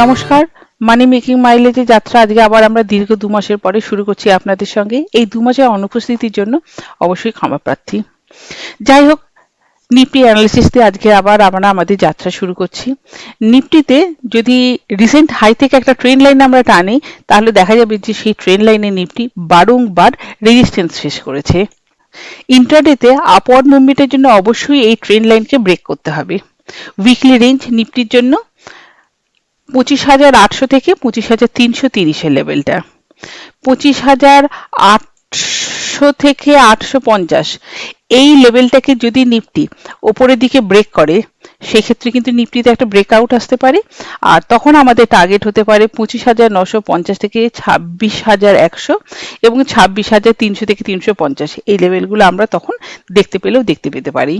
নমস্কার, মানি মেকিং মাইলেজের যাত্রা। আজকে আবার আমরা দীর্ঘ দু মাসের পরে শুরু করছি আপনাদের সঙ্গে। এই দু মাসের অনুপস্থিতির জন্য অবশ্যই ক্ষমা প্রার্থী। যাই হোক, নিফটি অ্যানালিসিস দিয়ে আজকে আবার আমরা আমাদের যাত্রা শুরু করছি। নিফটিতে যদি রিসেন্ট হাই থেকে একটা ট্রেন লাইন আমরা টানি, তাহলে দেখা যাবে যে সেই ট্রেন লাইনে নিফটি বারংবার রেজিস্ট্যান্স শেষ করেছে। ইন্টারডেতে আপওয়ার্ড মুভমেন্টের জন্য অবশ্যই এই ট্রেন লাইনকে ব্রেক করতে হবে। উইকলি রেঞ্জ নিফটির জন্য পঁচিশ হাজার আটশো থেকে পঁচিশ হাজার তিনশো তিরিশের লেভেলটা। পঁচিশ হাজার আটশো থেকে আটশো পঞ্চাশ। এই লেভেলটাকে যদি নিফটি ওপরের দিকে ব্রেক করে, সেক্ষেত্রে কিন্তু নিফটিতে একটা ব্রেকআউট আসতে পারে। আর তখন আমাদের টার্গেট হতে পারে পঁচিশ হাজার নশো পঞ্চাশ থেকে ছাব্বিশ হাজার একশো এবং ছাব্বিশ হাজার তিনশো থেকে তিনশো পঞ্চাশ। এই লেভেলগুলো আমরা তখন দেখতে পেলেও দেখতে পেতে পারি।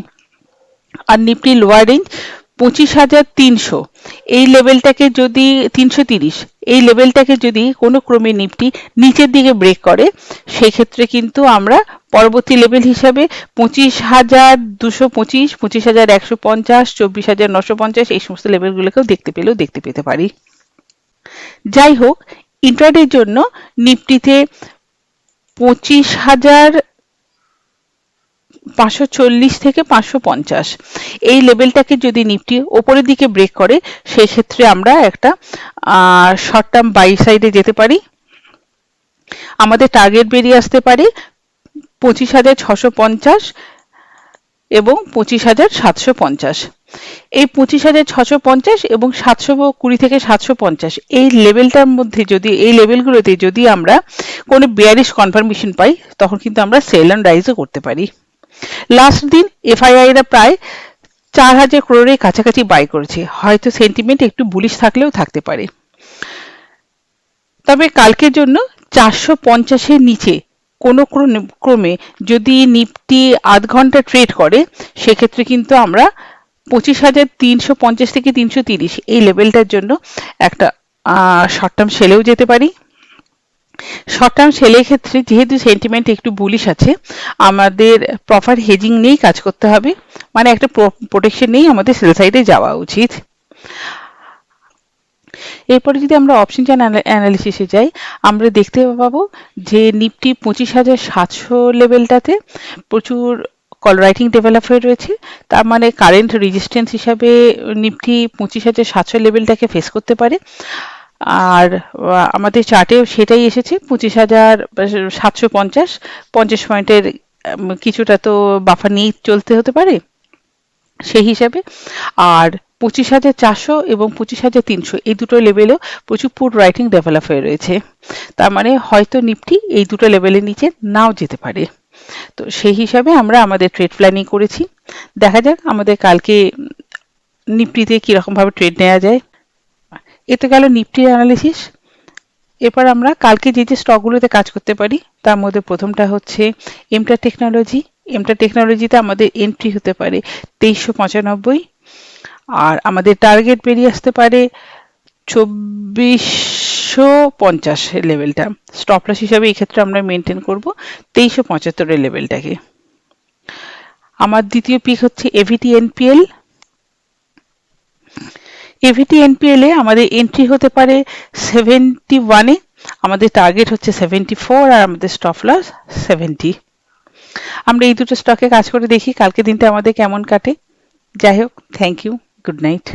আর নিফটি লোয়ার রেঞ্জ পঁচিশ হাজার তিনশো। এই লেভেলটাকে যদি তিনশো তিরিশ, এই লেভেলটাকে যদি কোনো ক্রমে নিফটি নিচের দিকে ব্রেক করে, সেক্ষেত্রে কিন্তু আমরা পরবর্তী লেভেল হিসাবে পঁচিশ হাজার দুশো পঁচিশ পঁচিশ হাজার একশো পঞ্চাশ, চব্বিশ হাজার নশো পঞ্চাশ এই সমস্ত লেভেলগুলোকেও দেখতে পেলেও দেখতে পেতে পারি। যাই হোক ইন্টারডের জন্য নিফটিতে পঁচিশ হাজার পাঁচশো চল্লিশ থেকে পাঁচশো পঞ্চাশ। এই লেভেলটাকে যদি নিফটি ওপরের দিকে ব্রেক করে, সেক্ষেত্রে আমরা একটা শর্ট টার্ম বাই সাইডে যেতে পারি। আমাদের টার্গেট বেরিয়ে আসতে পারে পঁচিশ হাজার ছশো পঞ্চাশ এবং পঁচিশ হাজার সাতশো পঞ্চাশ। এই পঁচিশ হাজার ছশো পঞ্চাশ এবং সাতশো কুড়ি থেকে সাতশো পঞ্চাশ, এই লেভেলটার মধ্যে যদি, এই লেভেলগুলোতে যদি আমরা কোনো বিয়ারিশ কনফার্মেশন পাই, তখন কিন্তু আমরা সেল অ্যান্ড রাইজও করতে পারি। লাস্ট দিন এফআইআইরা প্রায় চার হাজার ক্রোড়ের কাছাকাছি বাই করেছে। হয়তো সেন্টিমেন্ট একটু বুলিশ থাকলেও থাকতে পারে। তবে কালকের জন্য চারশো পঞ্চাশের নিচে কোনো ক্রমে যদি নিফটি আধ ঘণ্টা ট্রেড করে, সেক্ষেত্রে কিন্তু আমরা পঁচিশ হাজার তিনশো পঞ্চাশ থেকে তিনশো তিরিশ এই লেভেলটার জন্য একটা শর্ট টার্ম সেলেও যেতে পারি। শর্ট টার্ম সেলের ক্ষেত্রে যেহেতু সেন্টিমেন্ট একটু বুলিশ আছে, আমাদের প্রপার হেজিং নিয়েই কাজ করতে হবে। মানে একটা প্রোটেকশন নিয়েই আমাদের সেল সাইডে যাওয়া উচিত। এরপরে যদি আমরা অপশন চার্ট অ্যানালিসিসে যাই, আমরা দেখতে পাবো যে নিফটি পঁচিশ হাজার সাতশো লেভেলটাতে প্রচুর কল রাইটিং ডেভেলপ হয়ে রয়েছে। তার মানে কারেন্ট রেজিস্ট্যান্স হিসাবে নিফটি পঁচিশ হাজার সাতশো লেভেলটাকে ফেস করতে পারে। আর আমাদের চার্টেও সেটাই এসেছে, পঁচিশ হাজার সাতশো পঞ্চাশ। পঞ্চাশ পয়েন্টের কিছুটা তো বাফার নিয়েই চলতে হতে পারে সেই হিসাবে। আর পঁচিশ হাজার চারশো এবং পঁচিশ হাজার তিনশো, এই দুটো লেভেলেও প্রচুর পুর রাইটিং ডেভেলপ হয়ে রয়েছে। তার মানে হয়তো নিফটি এই দুটো লেভেলের নিচে নাও যেতে পারে। তো সেই হিসাবে আমরা আমাদের ট্রেড প্ল্যানিং করেছি। দেখা যাক আমাদের কালকে নিফটিতে কীরকমভাবে ট্রেড নেওয়া যায়। এতে গেল নিফটির অ্যানালিসিস এরপর আমরা কালকে যে যে স্টকগুলোতে কাজ করতে পারি, তার মধ্যে প্রথমটা হচ্ছে এমটা টেকনোলজি এমটা টেকনোলজিতে আমাদের এন্ট্রি হতে পারে তেইশশো পঁচানব্বই। আর আমাদের টার্গেট বেরিয়ে আসতে পারে চব্বিশশো পঞ্চাশ লেভেলটা স্টপ লস হিসাবে এই ক্ষেত্রে আমরা মেনটেন করব তেইশশো পঁচাত্তরের লেভেলটাকে আমার দ্বিতীয় পিক হচ্ছে এভিটি এনপিএল এভিটি এনপিএল আমাদের এন্ট্রি হতে পারে সেভেন্টি ওয়ানে আমাদের টার্গেট হচ্ছে সেভেন্টি ফোর আর আমাদের স্টপ লস সেভেন্টি আমরা এই দুটো স্টকে কাজ করে দেখি কালকে দিনটা আমাদের কেমন কাটে। যাই হোক থ্যাংক ইউ গুড নাইট